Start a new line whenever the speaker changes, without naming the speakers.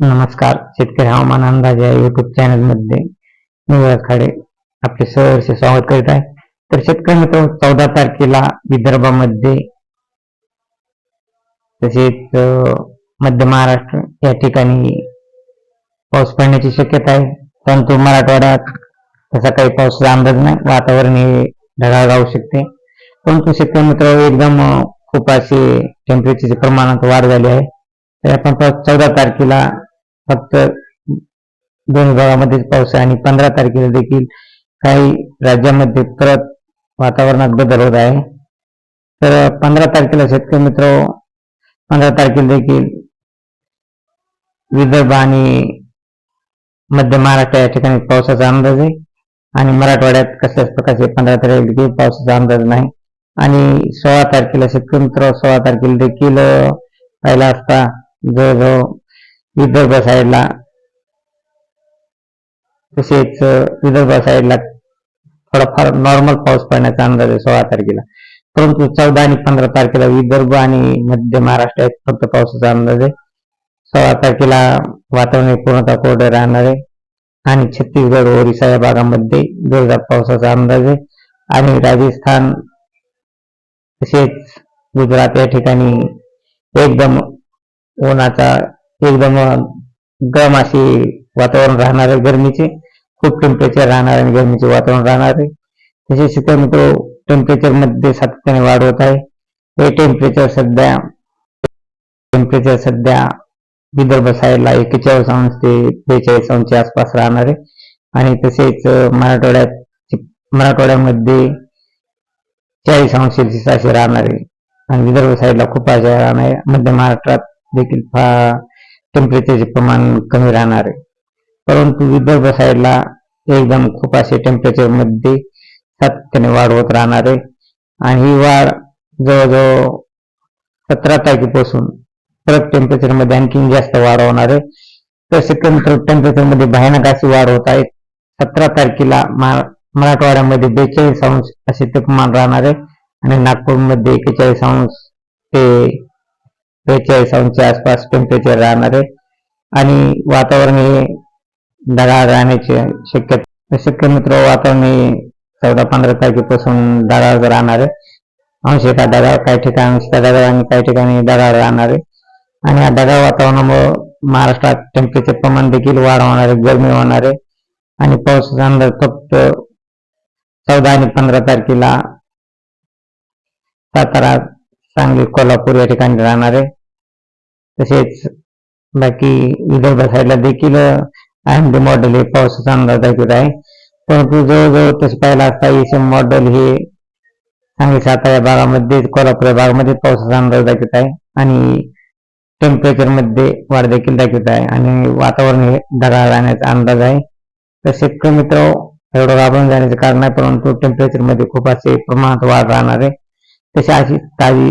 नमस्कार. शेतकरी हवामान अंदाज या युट्यूब चॅनलमध्ये मी खाडे आपले सहर्ष स्वागत करीत आहे. तर शेतकरी मित्र चौदा तारखेला विदर्भामध्ये तसेच मध्य महाराष्ट्र या ठिकाणी पाऊस पडण्याची शक्यता आहे. परंतु मराठवाड्यात तसा काही पावसाचा अंदाज नाही. वातावरण हे ढगाळ राहू शकते. परंतु शेतकरी मित्र एकदम खूप असे टेम्परेचरचे प्रमाणात वाढ झाली आहे. तर आपण चौदा तारखेला फक्त दोन भागामध्येच पाऊस आहे आणि पंधरा तारखेला देखील काही राज्यामध्ये परत वातावरणात बदल होत आहे. तर पंधरा तारखेला शेतकरी मित्र पंधरा तारखेला देखील विदर्भ आणि मध्य महाराष्ट्र या ठिकाणी पावसाचा अंदाज आहे. आणि मराठवाड्यात कशाच प्रकारचे पंधरा तारखेला देखील पावसाचा अंदाज नाही. आणि सोळा तारखेला शेतकरी मित्र सोळा तारखेला देखील पाहिला असता जवळजवळ विदर्भ साईडला. तसेच विदर्भ साईडला थोडाफार नॉर्मल पाऊस पडण्याचा अंदाज आहे सोळा तारखेला. परंतु चौदा आणि पंधरा तारखेला विदर्भ आणि मध्य महाराष्ट्रात फक्त पावसाचा अंदाज आहे. सोळा तारखेला वातावरण पूर्णतः कोरडे राहणार आहे. आणि छत्तीसगड ओरिसा या भागामध्ये जोरदार पावसाचा अंदाज आहे. आणि राजस्थान तसेच गुजरात या ठिकाणी एकदम उन्हाचा एकदम गरम अशी वातावरण राहणार आहे गरमीचे. खूप टेम्परेचर राहणार आणि गरमीचे वातावरण राहणार आहे. तसेच शेतकरी मित्र टेम्परेचरमध्ये सातत्याने वाढ होत आहे. हे टेम्परेचर सध्या टेम्परेचर सध्या विदर्भ साईडला एक्केचाळीस अंश ते बेचाळीस अंशच्या आसपास राहणार आहे. आणि तसेच मराठवाड्यात मराठवाड्यामध्ये चाळीस अंश सेल्सिअस असे राहणार आहे. आणि विदर्भ साईडला खूप असे राहणार आहे. मध्य महाराष्ट्रात देखील फार टेम्परेचरचे प्रमाण कमी राहणार आहे. परंतु विदर्भ साईडला एकदम खूप असे टेम्परेचरमध्ये सातत्याने वाढ होत राहणार आहे. आणि ही वाढ जवळजवळ सतरा तारखेपासून परत टेम्परेचरमध्ये आणखी जास्त वाढ होणार आहे. तसे सेकंड टेम्परेचरमध्ये भयानक अशी वाढ होत आहे. सतरा तारखेला मराठवाड्यामध्ये बेचाळीस अंश असे तापमान राहणार आहे. आणि नागपूरमध्ये एकेचाळीस अंश ते बेचाळीस अंशच्या आसपास टेम्परेचर राहणार आहे. आणि वातावरण हे ढगाळ राहण्याची शक्यता शक्य मित्र वातावरण हे चौदा पंधरा तारखेपासून ढगाळ राहणार आहे. अंशतः ढगाळ काही ठिकाणी अंशतः ढगाळ आणि काही ठिकाणी ढगाळ राहणार आहे. आणि या ढगाळ वातावरणामुळे महाराष्ट्रात टेम्परेचर प्रमाण देखील वाढ होणार आहे गरमी होणार आहे. आणि पावसाचा अंदाज फक्त चौदा आणि पंधरा तारखेला सातारा सांगली कोल्हापूर या ठिकाणी राहणार आहे. तसेच बाकी विदर्भ साईडला देखील आय डी मॉडेल हे पावसाचा अंदाज दाखवत आहे. परंतु जवळजवळ तसं पाहिला असता एम मॉडेल हे सांगली सातारा या भागामध्ये कोल्हापूर या भागामध्ये पावसाचा अंदाज दाखवत आहे. आणि टेम्परेचरमध्ये वाढ देखील दाखवत आहे. आणि वातावरण हे ढगाळ राहण्याचा अंदाज आहे. तर शेतकरी मित्र एवढं घाबरून जाण्याचं कारण आहे परंतु टेम्परेचरमध्ये खूप असे प्रमाणात वाढ राहणार आहे. तशी अशी ताजी